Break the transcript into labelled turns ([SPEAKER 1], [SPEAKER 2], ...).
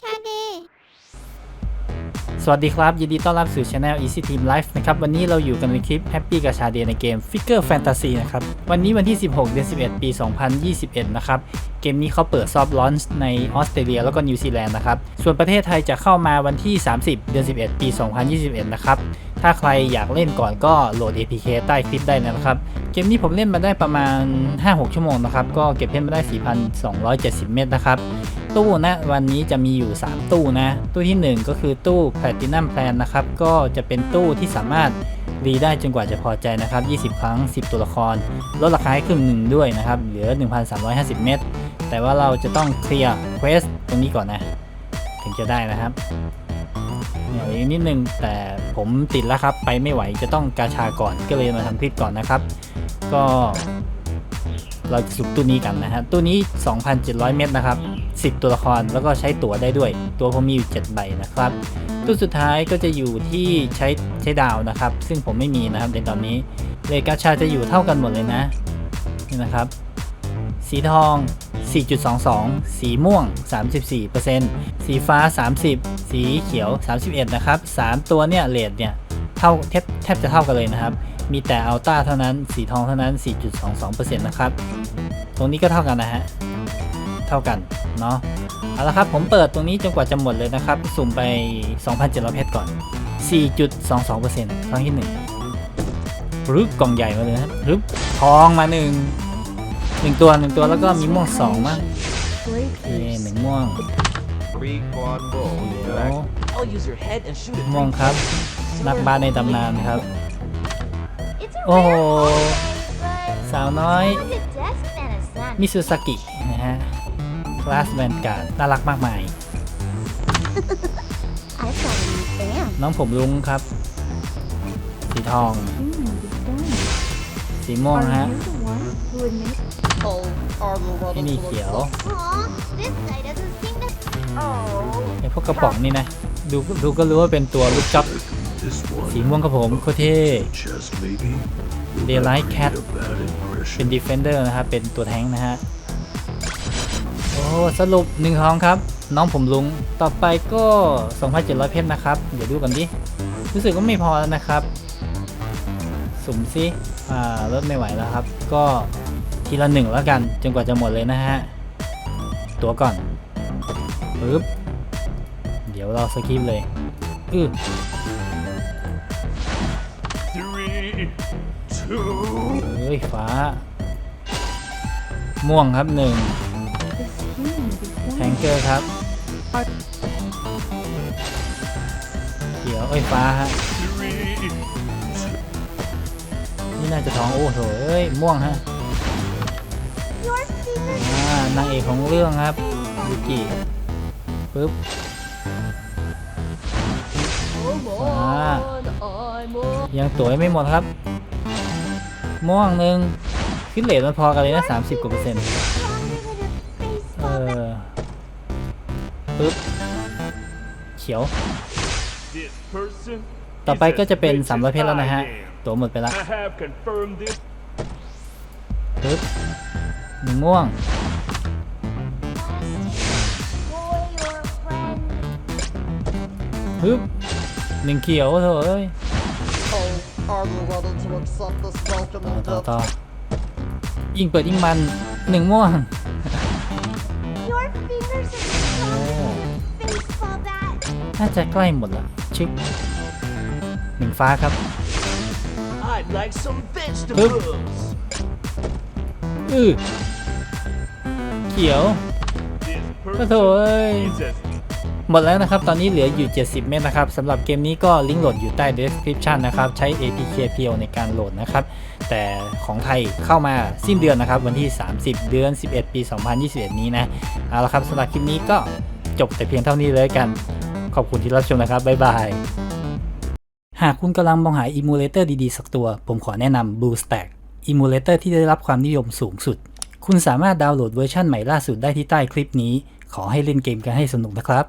[SPEAKER 1] ชาดย์สวัสดีครับ ยินดีต้อนรับสู่ช anel Easy Team Life นะครับ วันนี้เราอยู่กันในคลิป Happy กับชาเดในเกม Figure Fantasy นะครับ วันนี้วันที่ 16 เดือน 11 ปี 2021 นะครับ เกมนี้เขาเปิดซอฟต์ลอนช์ในออสเตรเลียแล้วก็นิวซีแลนด์นะครับ ส่วนประเทศไทยจะเข้ามาวันที่ 30 เดือน 11 ปี 2021 นะครับ ถ้าใครอยากเล่นก่อนก็โหลด APK ใต้คลิปได้นะครับ เกมนี้ผมเล่นมาได้ประมาณ 5-6 ชั่วโมงนะครับ ก็เก็บเพชรมาได้ 4,270 เม็ดนะครับ ตู้นะวันนี้จะมีอยู่ 3 ตู้นะ ตู้ทีหนึ่1 ก็คือตู้ Platinum Plan นะครับ ก็จะเป็นตู้ที่สามารถรีได้จนกว่าจะพอใจนะครับ 20 ครั้ง 10 ตัวละคร ลดราคาให้ครึ่งหนึ่งด้วยนะครับ เหลือ 1,350 เม็ดแต่ว่าเราจะต้องเคลียร์เควสตรงนี้ก่อนนะ ถึงจะได้นะครับ เนี่ยอีกนิดนึงแต่ผมติดแล้วครับ ไปไม่ไหวจะต้องกาชาก่อนก็เลยมาทำคลิปก่อนนะครับ ก็ เราจะสุกตู้นี้กันนะฮะตู้นี้ 2,700 เม็ดนะครับ 10 ตัวละครแล้วก็ใช้ตั๋วได้ด้วย ตัวผมมีอยู่ 7 ใบนะครับตู้สุดท้ายก็จะอยู่ที่ใช้ใช้ดาวนะครับ ซึ่งผมไม่มีนะครับในตอนนี้เลกาชาจะอยู่เท่ากันหมดเลยนะนี่นะครับ สีทอง 4.22 สีม่วง 34%สีฟ้า 30 สีเขียว 31 นะครับ 3 ตัวเนี่ยเลทเนี่ยเท่าแทบแทบจะเท่ากันเลยนะครับ มีแต่อัลต้าเท่านั้น สีทองเท่านั้น 4.22%นะครับ ตรงนี้ก็เท่ากันนะฮะ เท่ากันเนาะ เอาละครับ ผมเปิดตรงนี้จนกว่าจะหมดเลยนะครับ สุ่มไป 2,700 เพชรก่อน 4.22%ครั้งที่1รึบกล่องใหญ่มาเลยนะครับรึบทองมาหนึ่ง หนึ่งตัวหนึ่งตัวแล้วก็มีม่วงสองมั้งโอเคหนึ่งม่วง
[SPEAKER 2] Three quad roll.
[SPEAKER 1] เดี๋ยว
[SPEAKER 2] I'll use your head and shoot it.
[SPEAKER 1] ม่วงครับ นักบาสในตำนานครับ
[SPEAKER 3] โอ้
[SPEAKER 1] โอ้
[SPEAKER 3] โห
[SPEAKER 1] โหสาวน้อยมิ
[SPEAKER 3] มิ
[SPEAKER 1] ซูซากิ นะฮะ คลาสแวนการ์ดน่ารักมากมาย น้องผมลุงครับ สีทอง สีม่วงฮะ
[SPEAKER 2] Oh, Arlo
[SPEAKER 1] ที่นี่เขียว
[SPEAKER 3] Oh.
[SPEAKER 1] ไอพวกกระป๋องนี่นะ ดูดูก็รู้ว่าเป็นตัวลูกจับ
[SPEAKER 4] This one
[SPEAKER 1] สีม่วงครับผมโคตรเท่
[SPEAKER 4] chest maybe.
[SPEAKER 1] Daylight Cat
[SPEAKER 4] Get a bad
[SPEAKER 1] เป็น
[SPEAKER 4] impression.
[SPEAKER 1] ดีเฟนเดอร์นะครับ เป็นตัวแท้งค์นะฮะ โอ้ สรุปหนึ่งทองครับ น้องผมลุง ต่อไปก็ 2,700 เพชรนะครับ เดี๋ยวดูกันดิ รู้สึกว่าไม่พอแล้วนะครับ สุ่มซิอ่าลดไม่ไหวแล้วครับ ก็ทีละหนึ่งแล้วกันจนกว่าจะหมดเลยนะฮะ ตัวก่อนปึ๊บเดี๋ยวเราสกิปเลยอือ เฮ้ยฟ้า ม่วงครับหนึ่งแทงเกอร์ครับเขียวเอ้ยฟ้าฮะ
[SPEAKER 4] three,
[SPEAKER 1] นี่น่าจะท้อง โอ้โหเอ้ย ม่วงฮะอ่านางเอกของเรื่องครับยูกิปึ๊บอ่ายังตัวไม่หมดครับ ม่วงหนึ่งขึ้นเลทมันพอกันเลยนะ 30กว่าเปอร์เซ็นต์เออปึ๊บเขียว ต่อไป
[SPEAKER 4] is
[SPEAKER 1] ก็จะเป็น
[SPEAKER 4] as
[SPEAKER 1] 300เพชรแล้วนะฮะ
[SPEAKER 4] rich as I am.
[SPEAKER 1] ตัวหมดไปละ
[SPEAKER 4] I have confirmed this
[SPEAKER 1] ปึ๊บหนึ่งม่วง ปึ๊บหนึ่งเขียวโถเอ้ย
[SPEAKER 2] Oh, are you ready to accept this welcome
[SPEAKER 1] ต่อ
[SPEAKER 2] and
[SPEAKER 1] ต่อ
[SPEAKER 2] gift?
[SPEAKER 1] ต่อยิ่งเปิดยิ่งมันหนึ่งม่วงน่าจะใกล้หมดละชึก หนึ่งฟ้าครับ
[SPEAKER 2] I'd like some vegetables.
[SPEAKER 1] อือเขียว
[SPEAKER 4] this
[SPEAKER 1] ก็โถ
[SPEAKER 4] person
[SPEAKER 1] เอ้ย
[SPEAKER 4] is as
[SPEAKER 1] หมดแล้วนะครับ ตอนนี้เหลืออยู่ 70 เมตรนะครับสำหรับเกมนี้ก็ลิงก์โหลดอยู่ใต้ description นะครับ ใช้ APK เพียวในการโหลดนะครับ แต่ของไทยเข้ามาสิ้นเดือนนะครับ วันที่ 30 เดือน 11 ปี 2021 นี้นะ เอาละครับสำหรับคลิปนี้ก็จบแต่เพียงเท่านี้เลยกัน ขอบคุณที่รับชมนะครับ บ๊ายบาย หากคุณกำลังมองหาอิมูเลเตอร์ดีๆ สักตัว ผมขอแนะนำ BlueStack อิมูเลเตอร์ที่ได้รับความนิยมสูงสุด คุณสามารถดาวน์โหลดเวอร์ชันใหม่ล่าสุดได้ที่ใต้คลิปนี้ ขอให้เล่นเกมกันให้สนุกนะครับ